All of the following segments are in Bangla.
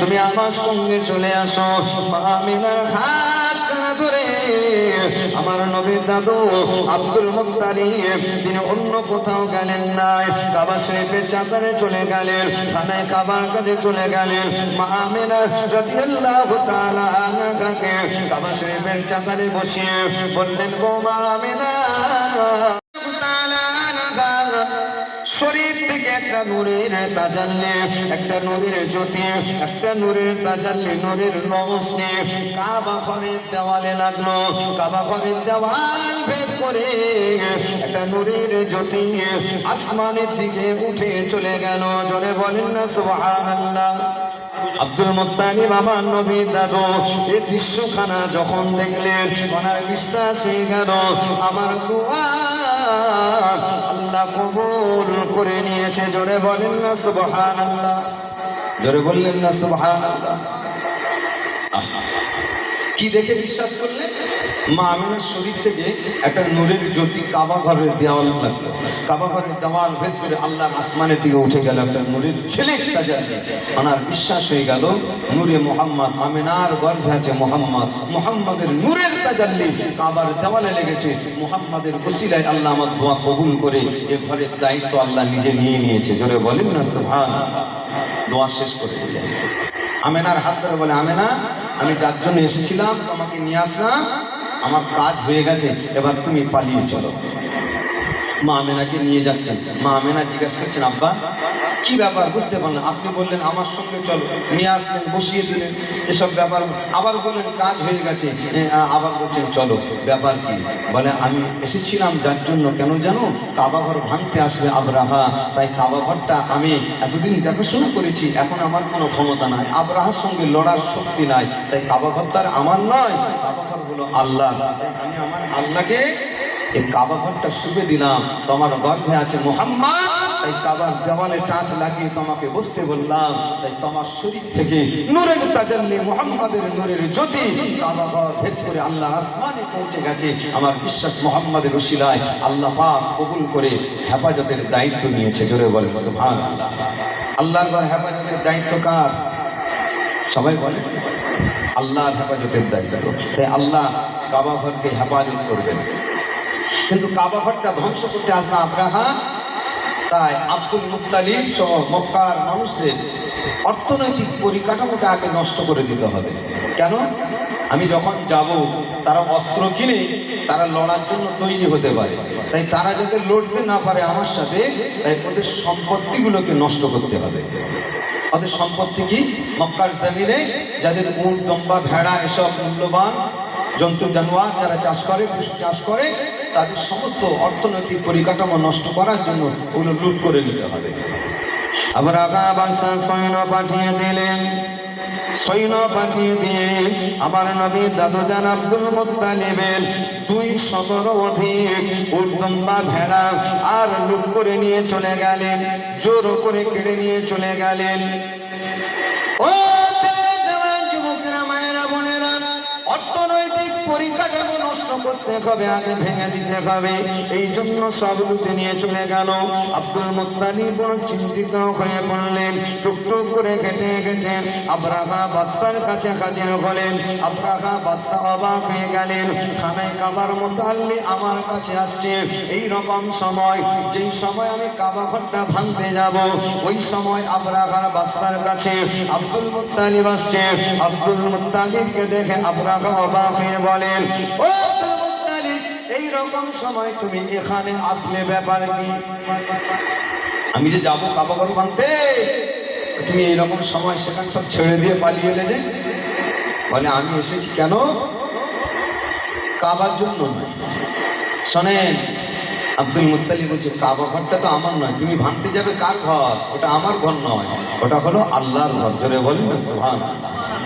তুমি আমার সঙ্গে চলে আসো। আমিনার হাত ধরে আমার নবীর দাদু আব্দুল মুক্তারিব তিনি অন্য কোথাও গেলেন নাই। কাবা শরীফের চাতারে চলে গেলেন খানায় কাবার কাছে চলে গেলেন। মা আমিনা রাদিয়াল্লাহু তাআলা কাবা শরীফের চাতারে বসিয়ে বললেন গো মা আমিনা শরীর একটা নূরের তাজাল্লি, একটা নূরের জ্যোতি, একটা নূরের তাজাল্লি, নূরের নমস্তে কাবা ঘরের দেওয়ালে লাগল, কাবা ঘরের দেওয়াল ভেদ করে একটা নূরের জ্যোতি আসমানের দিকে উঠে চলে গেল। জোরে বলেন না, সুবহানাল্লাহ। আব্দুল মুত্তালিব, আমার নবী দাদু এই দৃশ্যখানা যখন দেখলেন, ওনার বিশ্বাস হয়ে গেল, আমার দোয়া আল্লাহ কবুল করে নিয়েছে জোরে বলেন না সুবহানাল্লাহ। জোরে বললেন না সুবহানাল্লাহ। কি দেখে বিশ্বাস করলে মা আমিনার শরীর থেকে একটা নূরের জ্যোতি কাবা ঘরের দেওয়াল লাগল। কাবা ঘরের দেওয়াল ভেদ করে আল্লাহ আসমানের দিকে উঠে গেল একটা নূরের ছেলে ওনার বিশ্বাস হয়ে গেল, নূরে মোহাম্মদ আমিনার গর্ভে আছে মোহাম্মদ। মোহাম্মদের নূরের তাজাল্লি কাবার দেওয়ালে লেগেছে। মোহাম্মদের ওসিলায় আল্লাহ আমার দোয়া কবুল করে এ ঘরের দায়িত্ব আল্লাহ নিজে নিয়ে নিয়েছে। জোরে বলেন না, সুবহান। দোয়া শেষ করে দিলেন। আমেনার হাত ধরে বলে, আমেনা, আমি যার জন্য এসেছিলাম, তোমাকে নিয়ে আসলাম আমার কাজ হয়ে গেছে, এবার তুমি পালিয়ে চলো। মা আমেনাকে নিয়ে যাচ্ছেন। মা আমেনা জিজ্ঞাসা করছেন, আব্বা কি ব্যাপার? বুঝতে পারলেন। আপনি বললেন, আমার সঙ্গে চলো। নিয়ে আসলেন, বসিয়ে দিলেন এসব ব্যাপার। আবার বললেন, কাজ হয়ে গেছে। আবার বলছেন, চলো। ব্যাপার কি? বলে, আমি এসেছিলাম যার জন্য। কেন জানো? কাবা ঘর ভাঙতে আসবে আবরাহা। তাই কাবা ঘরটা আমি এতদিন দেখাশোনা করেছি। এখন আমার কোনো ক্ষমতা নাই। আবরাহার সঙ্গে লড়ার শক্তি নাই। তাই কাবা ঘর তার আমার নয়। কাবা ঘর হলো আল্লাহ। তাই আমি আমার আল্লাহকে এই কাবা ঘরটা শুভে দিলাম। তোমার গর্ভে আছে মোহাম্মদ তাই কাবার দেওয়ালে টাচ লাগিয়ে তোমাকে বসতে বললাম, তাই তোমার শরীর থেকে নূরের তাজাল্লি মোহাম্মদের নূরের জ্যোতি কাবা ঘর ভেদ করে আল্লাহ আসমানে পৌঁছে গেছে। আমার বিশ্বাস মোহাম্মদের রশিলায় আল্লাহ পাক কবুল করে হেফাজতের দায়িত্ব নিয়েছে। জোরে সুবহান আল্লাহ আল্লাহর ঘর হেফাজতের দায়িত্ব কার? সবাই বলে আল্লাহর হেফাজতের দায়িত্ব। তাই আল্লাহ কাবা ঘরকে হেফাজত করবেন। কিন্তু কাবা ঘরটা ধ্বংস করতে আসবে আব্রাহা তাই আব্দুল মুত্তালিব সহ মক্কার মানুষদের অর্থনৈতিক পরিকাঠামোটা আগে নষ্ট করে দিতে হবে। কেন? আমি যখন যাব, তারা অস্ত্র কিনে তারা লড়ার জন্য তৈরি হতে পারে। তাই তারা যাতে লড়তে না পারে আমার সাথে, তাই ওদের সম্পত্তিগুলোকে নষ্ট করতে হবে। ওদের সম্পত্তি কি? মক্কার জমিনে যাদের উট, দম্বা, ভেড়া এসব মূল্যবান জন্তু জানোয়ার যারা চাষ করে পশু চাষ করে, তাদের সমস্ত অর্থনৈতিক পরিকাঠামো নষ্ট করার জন্য ওগুলো লুট করে নিতে হবে। আবার বাদশা সৈন্য পাঠিয়ে দিলেন। সৈন্য পাঠিয়ে দিয়ে আমার নবীর দাদুজান আব্দুল মুত্তালিবের দুই শতর অধিক উর্দম্বা ভেড়া আর লুট করে নিয়ে চলে গেলেন, জোর করে কেড়ে নিয়ে চলে গেলেন। পরিকাঠামো নষ্ট করতে হবে আগে ভেঙে দিতে হবে। এই জন্য সব লুটে নিয়ে চলে গেল। আব্দুল মুত্তালিব বড় চিন্তিত হয়ে পড়লেন। টুকটুক করে কেটে কেটে আব্রাহা বাদশার কাছে হাজির হলেন। আব্রাহা বাদশা অবাক হয়ে গেলেন। খানায় কাবার মোতাল্লি আমার কাছে আসছে। এই রকম সময়, যেই সময় আমি কাবা ঘরটা ভাঙতে যাব, ওই সময় আব্রাহার বাদশার কাছে আব্দুল মুত্তালিব আসছে। আব্দুল মুত্তালিবকে দেখে আব্রাহা অবাক হয়ে বলেন ও এই রকম সময় তুমি এখানে আসলে ব্যাপার কি? আমি যে যাব কাবা ঘর ভাঙতে তুমি এইরকম সময় সেখানে সব ছেড়ে দিয়ে পালিয়ে এলে যে? বলে, আমি এসেছি কেন? কাবার জন্য নয়। শোনেন, আব্দুল মুত্তালিব বলছে, কাবা ঘরটা তো আমার নয়, তুমি ভাঙতে যাবে কার ঘর? ওটা আমার ঘর নয়, ওটা হলো আল্লাহর ঘর। জোরে বলি সোহান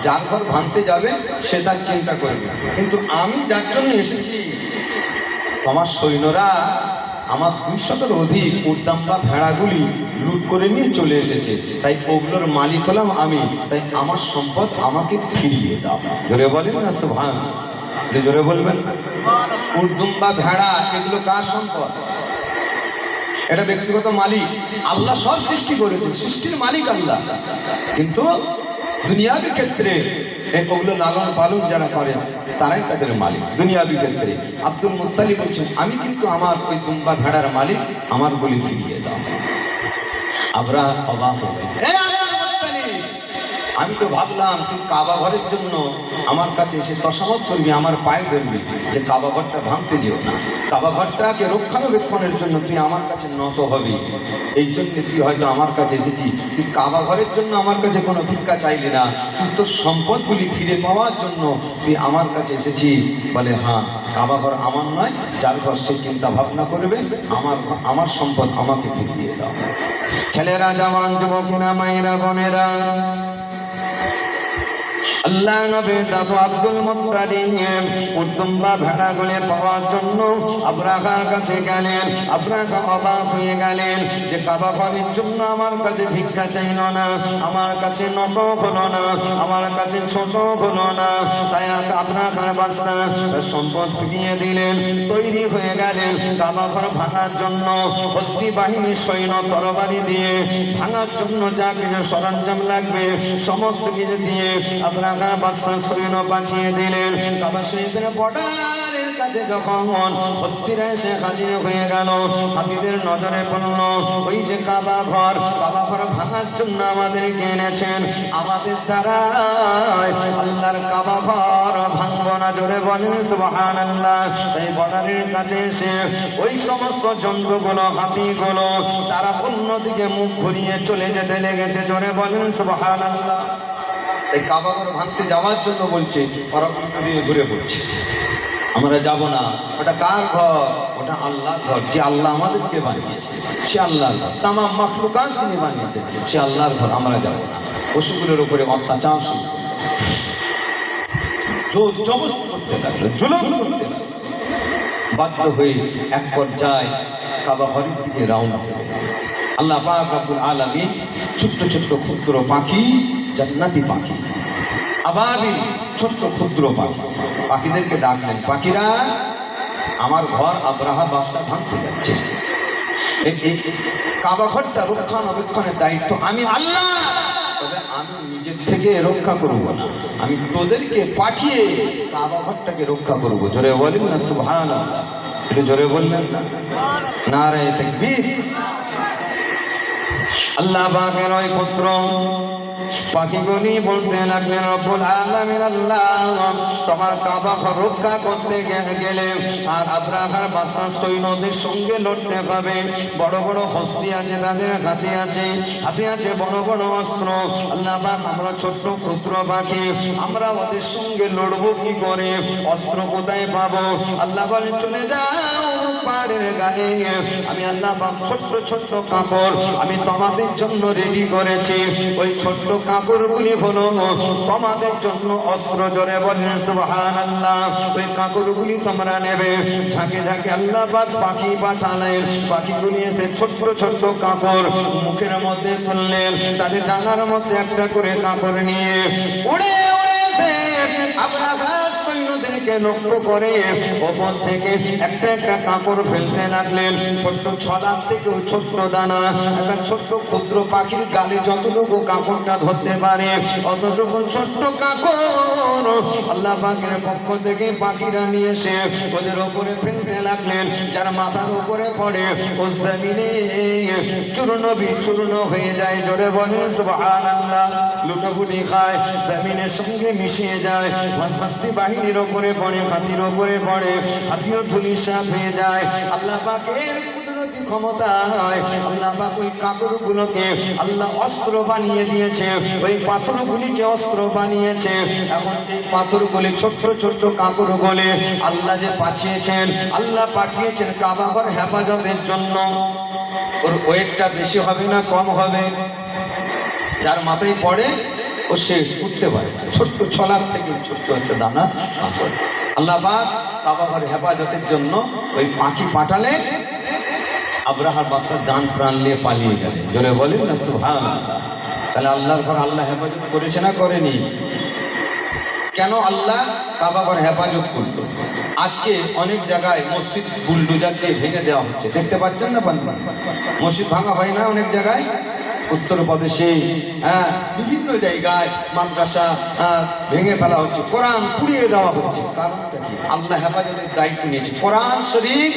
যার ঘর ভাঙতে যাবে, সে তার চিন্তা করবে। কিন্তু আমি যার জন্য এসেছি তোমার সৈন্যরা আমার দুই শতের অধিক উদ্দাম্বা ভেড়াগুলি লুট করে নিয়ে চলে এসেছে। তাই ওগুলোর মালিক হলাম আমি। তাই আমার সম্পদ আমাকে ফিরিয়ে দাও। জোরে বলেন না সুভান জোরে বলবেন। উর্দুম্বা ভেড়া, এগুলো কার সম্পদ? এটা ব্যক্তিগত মালিক। আল্লাহ সব সৃষ্টি করেছে সৃষ্টির মালিক আল্লাহ। কিন্তু দুনিয়াবি ক্ষেত্রে ওগুলো লালন পালন যারা করে তারাই তাদের মালিক দুনিয়াবি ক্ষেত্রে আব্দুল মুতালি বলছেন, আমি কিন্তু আমার ওই দুম্বা ভেড়ার মালিক, আমার বলি ফিরিয়ে দাও। আমরা অবাক হয়ে আমি তো ভাবলাম তুই কাবা ঘরের জন্য আমার কাছে এসে দশমত করবি, আমার পায়ে ধরবি, যে কাবা ঘরটা ভাঙতে যেও না। কাবা ঘরটাকে রক্ষণাবেক্ষণের জন্য তুই আমার কাছে নত হবি। এই জন্যে তুই হয়তো আমার কাছে এসেছি তুই কাবা ঘরের জন্য আমার কাছে কোনো ভিক্ষা চাইলি না। তুই তোর সম্পদগুলি ফিরে পাওয়ার জন্য তুই আমার কাছে এসেছি বলে হ্যাঁ কাবা ঘর আমার নয়, যার ঘর সে চিন্তা ভাবনা করবে, আমার আমার সম্পদ আমাকে ফিরিয়ে দাও। ছেলেরা জওয়ান যুবকেরা, মায়েরা, বোনেরা আল্লাহ নবী দাদু আব্দুল উদ্দম্বা ভেড়াগুলি পাওয়ার জন্য আব্রাহার কাছে গেলেন। আব্রাহা অবাক হয়ে গেলেন যে কাবা ঘরের জন্য আমার কাছে ভিক্ষা চাইল না, আমার কাছে নত হলো না, আমার কাছে ছোট হলো না। তাই আব্রাহার বাচ্চা সম্পদ ফিরিয়ে দিলেন, তৈরি হয়ে গেলেন কাবা ঘর ভাঙার জন্য। হস্তি বাহিনীর সৈন্য তরবারি দিয়ে ভাঙার জন্য যা কিছু সরঞ্জাম লাগবে, সমস্ত কিছু দিয়ে আপনার পাঠিয়ে দিলেন। কাবা শহীদের বর্ডারের কাছে যখন হস্তিরা এসে হাজির হয়ে গেল, হাতিদের নজরে পড়ল, ওই যে কাবা ঘর কাবা ঘর ভাঙার জন্য আমাদেরকে এনেছেন। আমাদের দ্বারা আল্লাহর কাবা জোরে বলেন সুবহান আল্লাহ তাই বর্ডারের কাছে এসে ওই সমস্ত জন্তুগুলো, হাতিগুলো, তারা অন্যদিকে মুখ ঘুরিয়ে চলে যেতে লেগেছে, জোরে বলেন সুবহান আল্লাহ এই কাবা ঘর ভাঙতে যাওয়ার জন্য বলছে দিয়ে ঘুরে পড়ছে। আমরা যাব না। ওটা কার ঘর? ওটা আল্লাহ ঘর। যে আল্লাহ আমাদেরকে বানিয়েছে, সে আল্লাহর ঘর। তামাম মাখলুকাত তিনি বানিয়েছেন, সে আল্লাহর ঘর। আমরা যাব না। পশুগুলোর উপরে অত্যাচার শুরু করতে লাগল করতে লাগল। বাধ্য হয়ে এক পর্যায়ে কাবা ঘরের দিকে রওনা আল্লাহ পাক আব্দুল ছোট্ট ছোট্ট ক্ষুদ্র পাখি জান্নাতি পাখি। আবাবিল ছোট্ট ক্ষুদ্র পাখি। পাখিদেরকে ডাকলেন, পাখিরা, আমার ঘর আব্রাহা বাদশা ভাঙতে যাচ্ছে। কাবা ঘরটা রক্ষণাবেক্ষণের দায়িত্ব। আমি আল্লাহ আমি নিজের থেকে রক্ষা করব না। আমি তোদেরকে পাঠিয়ে কাবা ঘরটাকে রক্ষা করব। জোরে বলেন না সুবহান এটা জোরে বললেন না? নারায় তাকবীর। আল্লাহ পাকের ওই পুত্র পাখিগুলি বলতে লাগলেন, রব্বুল আলামিন আল্লাহ, তোমার কাবা রক্ষা করতে গেলে আর আব্রাহার বাসার সৈন্যদের সঙ্গে লড়তে হবে বড় বড় হস্তি আছে, তাদের হাতে আছে হাতে আছে, বড় বড় অস্ত্র। আল্লাহ পাক, আমরা ছোট্ট ক্ষুদ্র পাখি, আমরা ওদের সঙ্গে লড়বো কি করে? অস্ত্র কোথায় পাবো? আল্লাহ বলে চলে যাও পাহাড়ের গায়ে। আমি আল্লাহ ছোট্ট ছোট্ট কাপড় আমি তোমাদের জন্য রেডি করেছি। ওই ছোট্ট কাপড়গুলি হলো তোমাদের জন্য অস্ত্র জোরে বলেন সুবহানাল্লাহ। ওই কাপড়গুলি তোমরা নেবে। ঝাঁকে ঝাঁকে আল্লাহ পাখি পাঠালেন। পাখিগুলি এসে ছোট্ট ছোট্ট কাপড় মুখের মধ্যে তুললেন। তাদের ডানার মধ্যে একটা করে কাপড় নিয়ে উড়ে এসে আল্লাহ পাখির পক্ষ থেকে পাখিরা নিয়ে এসে ওদের ওপরে ফেলতে লাগলেন। যার মাথার উপরে পড়ে, ও জমিনে চূর্ণ বিচূর্ণ হয়ে যায়। জোরে বলে সুবহানাল্লাহ। লুটোপুটি খায়, জমিনের সঙ্গে মিশিয়ে যায়। হস্তি বাহিনীর ওপরে পড়ে হাতির ওপরে পড়ে, হাতিও ধুলিসাৎ হয়ে যায়। আল্লাহ পাকের কুদরতি ক্ষমতায় আল্লাহ ওই আল্লাহ অস্ত্র বানিয়ে দিয়েছে। ওই পাথরগুলিকে এখন এই পাথরগুলি ছোট্ট ছোট্ট যে পাঠিয়েছেন, আল্লাহ পাঠিয়েছেন কাবাঘর হেফাজতের জন্য। ওর ওয়েটটা বেশি হবে না, কম হবে। যার মাথায় পড়ে, ও শেষ, উঠতে পারে না। ছোট্ট ছলার থেকে ছোট্ট একটা দানা আল্লাহ পাক কাবাঘর হেফাজতের জন্য ওই পাখি পাঠালে আব্রাহার বাচ্চা জান প্রাণ নিয়ে পালিয়ে গেলেন। জোরে বলেন না সুহান তাহলে আল্লাহর ঘর আল্লাহ হেফাজত করেছে না করেনি? কেন আল্লাহ কাবাঘর হেফাজত করল? আজকে অনেক জায়গায় মসজিদ বুলডুজার দিয়ে ভেঙে দেওয়া হচ্ছে। দেখতে পাচ্ছেন না পান মসজিদ ভাঙা হয় না অনেক জায়গায়? উত্তরপ্রদেশে হ্যাঁ বিভিন্ন জায়গায় মাদ্রাসা হ্যাঁ, ভেঙে ফেলা হচ্ছে কোরআন পুড়িয়ে দেওয়া হচ্ছে। কারণটা আল্লাহ হেফাজতের দায়িত্ব নিয়েছে। কোরআন শরীফ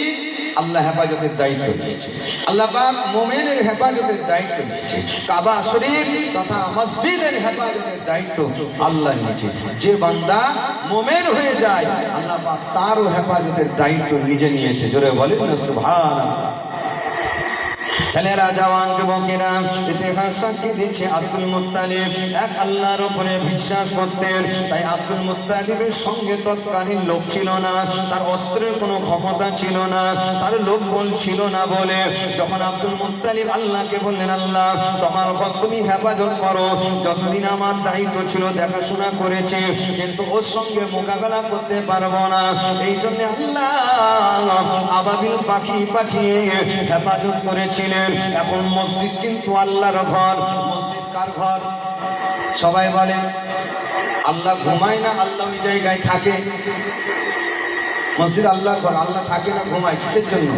আল্লাহ হেফাজতের দায়িত্ব নিয়েছে। আল্লাহ মোমেনের হেফাজতের দায়িত্ব নিয়েছে। কাবা শরীফ তথা মসজিদের হেফাজতের দায়িত্ব আল্লাহ নিয়েছে। যে বান্দা মোমেন হয়ে যায় আল্লাহ তারও হেফাজতের দায়িত্ব নিজে নিয়েছে। জোরে বলেন ছেলেরা জওয়ান যুবকেরা ইতিহাস সাক্ষী দিচ্ছে আব্দুল মুত্তালিব। এক আল্লাহর উপরে বিশ্বাস করতেন, তাই আব্দুল মুত্তালিবের সঙ্গে তৎকালীন লোক ছিল না, তার অস্ত্রের কোনো ক্ষমতা ছিল না, তার লোক বল ছিল না বলে। যখন আব্দুল মুত্তালিব আল্লাহকে বললেন, আল্লাহ, তোমার হক তুমি হেফাজত করো। যতদিন আমার দায়িত্ব ছিল, দেখাশোনা করেছে, কিন্তু ওর সঙ্গে মোকাবেলা করতে পারব না। এই জন্য আল্লাহ আবাবিল পাখি পাঠিয়ে হেফাজত করেছিলেন। এখন মসজিদ কিন্তু আল্লাহর ঘর। মসজিদ কার ঘর? সবাই বলে আল্লাহ ঘুমায় না? আল্লাহ ওই জায়গায় থাকে। মসজিদ আল্লাহর ঘর, আল্লাহ থাকে না, ঘুমায় কিসের জন্য?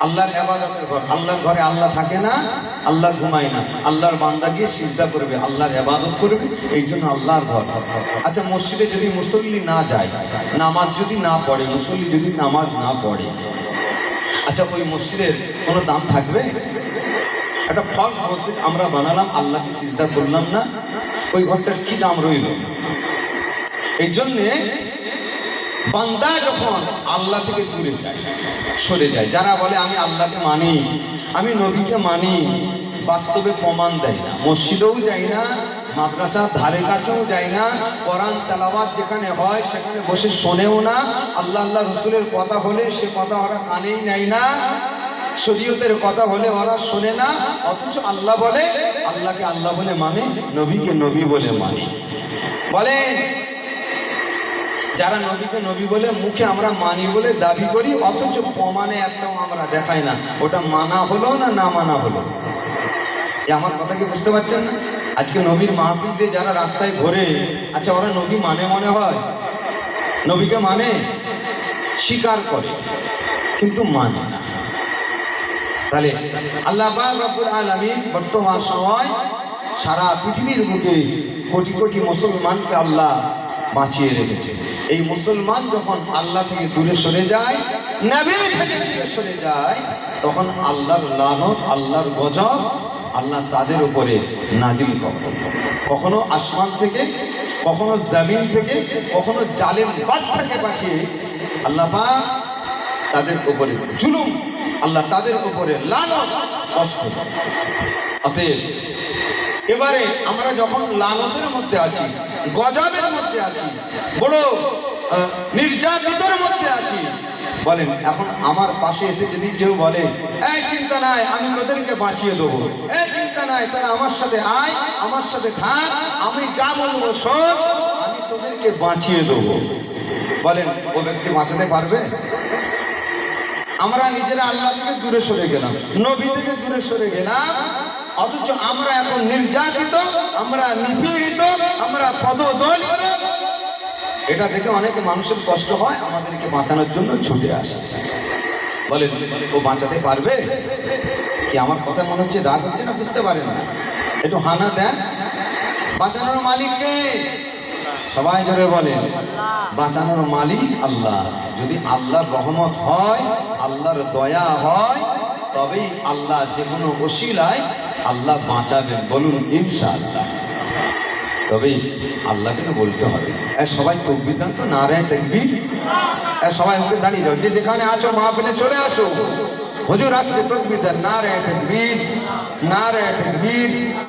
আল্লাহর এবাদতের ঘর। আল্লাহর ঘরে আল্লাহ থাকে না, আল্লাহ ঘুমায় না। আল্লাহর বান্দা গিয়ে সিজদা করবে, আল্লাহর এবাদত করবে, এই জন্য আল্লাহর ঘর। আচ্ছা মসজিদে যদি মুসল্লি না যায়, নামাজ যদি না পড়ে, মুসল্লি যদি নামাজ না পড়ে আচ্ছা ওই মসজিদের কোনো দাম থাকবে? একটা ফল মসজিদ আমরা বানালাম, আল্লাহকে সিজদা করলাম না, ওই ঘরটার কি দাম রইল? এই জন্যে বান্দা যখন আল্লাহ থেকে দূরে যায়, সরে যায়, যারা বলে, আমি আল্লাহকে মানি, আমি নবীকে মানি, বাস্তবে প্রমাণ দেয় না, মসজিদেও যাই না মাদ্রাসার ধারে কাছেও যায় না, কোরআন, তেলাওয়াত যেখানে হয় সেখানে বসে শোনেও না। আল্লাহ আল্লাহ রসুলের কথা হলে সে কথা ওরা কানেই নেয় না। শরীয়তের কথা হলে ওরা শোনে না। অথচ আল্লাহ বলে, আল্লাহকে আল্লাহ বলে মানে নবীকে নবী বলে মানে। বলেন, যারা নবীকে নবী বলে মুখে আমরা মানি বলে দাবি করি, অথচ প্রমাণে একটাও আমরা দেখাই না। ওটা মানা হলো না না মানা হলো? আমার কথা কি বুঝতে পারছেন না? আজকে নবীর মাহফিল দিয়ে যারা রাস্তায় ঘোরে আচ্ছা ওরা নবী মানে মনে হয়? নবীকে মানে? স্বীকার করে, কিন্তু মানে না। তাহলে আল্লাহ পাক রব্বুল আলামিন বর্তমান সময় সারা পৃথিবীর বুকে কোটি কোটি মুসলমানকে আল্লাহ বাঁচিয়ে রেখেছে। এই মুসলমান যখন আল্লাহ থেকে দূরে সরে যায়, নবী থেকে দূরে সরে যায়, তখন আল্লাহর লানত, আল্লাহর গজব আল্লাহ তাদের উপরে নাজিল করেন কখনো আসমান থেকে, কখনো জমিন থেকে, কখনো জালেম বাস থেকে পাঠিয়ে আল্লাহ তাদের উপরে জুলুম, আল্লাহ তাদের উপরে লানত, কষ্ট অতএব এবারে আমরা যখন লানতের মধ্যে আছি, গজাবের মধ্যে আছি, বড় নির্যাতিতের মধ্যে আছি বলেন, এখন আমার পাশে এসে যদি কেউ বলে, এই চিন্তা নাই, আমি তোদেরকে বাঁচিয়ে দেবো। এই চিন্তা নাই, তোরা আমার সাথে আয়, আমার সাথে থাক, আমি যা বলব শোন, আমি তোদেরকে বাঁচিয়ে দেবো। বলেন, ও ব্যক্তি বাঁচাতে পারবে? আমরা নিজেরা আল্লাহ থেকে দূরে সরে গেলাম, নবী থেকে দূরে সরে গেলাম, অথচ আমরা এখন নির্যাতিত, আমরা নিপীড়িত, আমরা পদদলিত। এটা দেখে অনেক মানুষের কষ্ট হয়, আমাদেরকে বাঁচানোর জন্য ছুটে আসে। বলেন, ও বাঁচাতে পারবে? কি আমার কথা মনে হচ্ছে রাগ হচ্ছে না বুঝতে পারেন না? একটু হানা দেন। বাঁচানোর মালিককে সবাই ধরে বলেন, বাঁচানোর মালিক আল্লাহ। যদি আল্লাহর রহমত হয়, আল্লাহর দয়া হয়, তবেই আল্লাহ যে কোনো ওসিলায় আল্লাহ বাঁচাবেন। বলুন, ইনশাআল্লাহ। তবে আল্লাহকে বলতে হবে। এ সবাই তকবির দান তো, না রে তকবির? সবাই ওকে দাঁড়িয়ে যাও, যে যেখানে আছো মাহফিলে চলে আসো। হুজুর আসছে তকবির দেন, না রে তকবির, না রে তকবির।